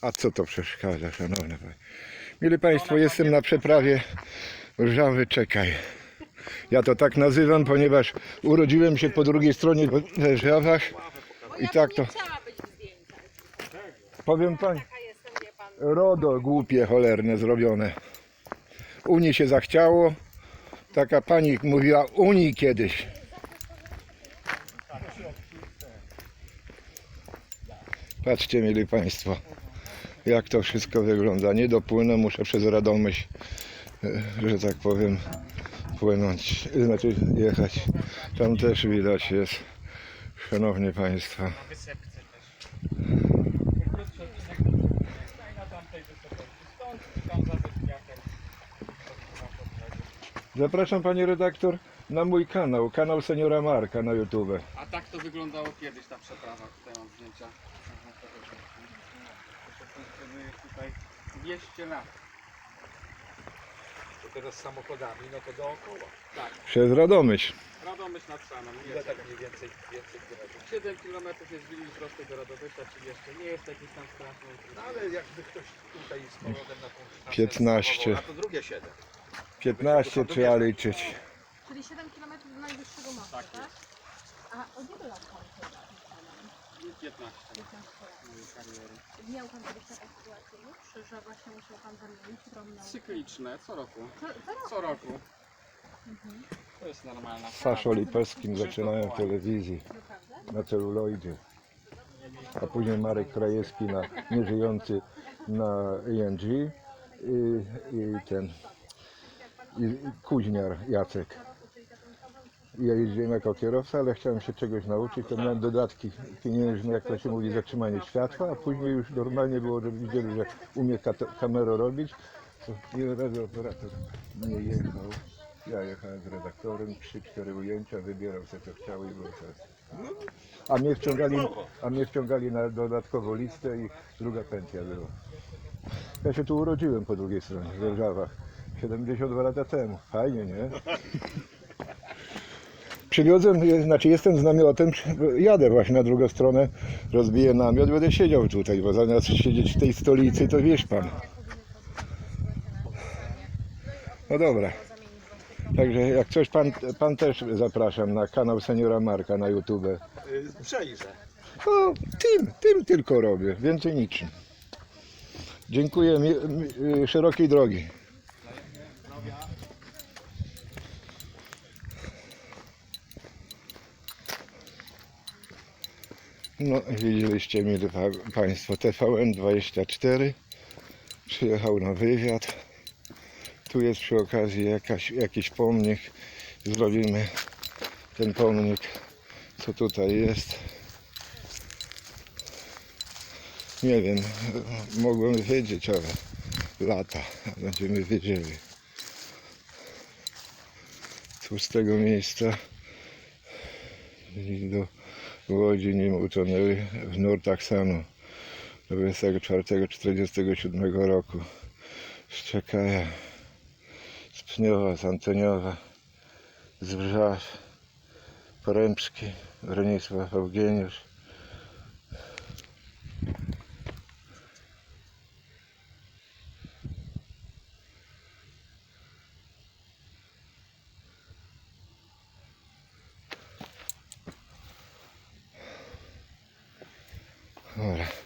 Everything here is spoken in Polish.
A co to przeszkadza, szanowne panie? Mili Państwo, jestem na przeprawie Rżawy Czekaj. Ja to tak nazywam, ponieważ urodziłem się po drugiej stronie w Żawach i tak to, powiem Pani. RODO głupie, cholerne zrobione. Unii się zachciało. Taka pani mówiła Unii kiedyś. Patrzcie, mieli Państwo, jak to wszystko wygląda. Nie dopłynę, muszę przez Radomyśl, e, że tak powiem, płynąć, znaczy jechać. Tam też widać jest, szanowni Państwo. Zapraszam Pani redaktor na mój kanał, kanał Seniora Marka na YouTube. A tak to wyglądało kiedyś ta przeprawa. Tutaj mam zdjęcia. Funkcjonuje tutaj 200 lat. To teraz z samochodami, no to dookoła. Tak, Przez Radomyśl. Radomyśl nad Sanem. Ile Jest tak mniej więcej, więcej kilometrów? 7 km jest linii prostej do Radowysia, czyli jeszcze nie jest jakiś tam straszny. No ale jakby ktoś tutaj z powrotem na tą trasę 15. spróbował, A to drugie 7. 15 trzeba liczyć. Czyli 7 km do najwyższego mostu, tak? Tak A od ilu lat pan się 15 15 lat. mojej kariery. Miał pan kiedyś taką sytuację już, że właśnie musiał pan zamienić drobną... Cykliczne, co roku. Co, co roku? Co roku. To jest normalna Z Saszą Lipewskim zaczynałem w telewizji Naprawdę? na celuloidzie. A później Marek Krajewski na nieżyjący na ING i, i ten i, i Kuźniar Jacek. I Ja jeździłem jako kierowca, ale chciałem się czegoś nauczyć, to miałem dodatki pieniężne, jak to się mówi, zatrzymanie światła, a później już normalnie było, że widzieli, że umie kamerę robić. To jeden razy operator nie jechał. Ja jechałem z redaktorem, 3-4 ujęcia, wybierał sobie co chciał i było. A mnie wciągali, a mnie wciągali na dodatkową listę i druga pensja była. Ja się tu urodziłem po drugiej stronie, w Warszawach. 72 lata temu. Fajnie, nie? Przywiozłem, znaczy jestem z namiotem, jadę właśnie na drugą stronę, rozbiję namiot, będę siedział tutaj, bo zamiast siedzieć w tej stolicy, to wiesz pan. No dobra. Także jak coś pan, pan też zapraszam na kanał Seniora Marka na YouTube. Przejrzę. No, tym, tym tylko robię, więcej niczym. Dziękuję, mi, mi, y, szerokiej drogi. No, widzieliście mi pa- Państwo TVN24. Przyjechał na wywiad. Tu jest przy okazji jakaś, jakiś pomnik. Zrobimy ten pomnik, co tutaj jest. Nie wiem, mogłem wiedzieć, ale lata będziemy wiedzieli. Tu z tego miejsca do Łodzi nim utonęły w nurtach Sanu 24-47 roku. Z Czekaja, z Pniowa, z Antoniowa, z Poręczki, Bronisław Eugeniusz, Ahora.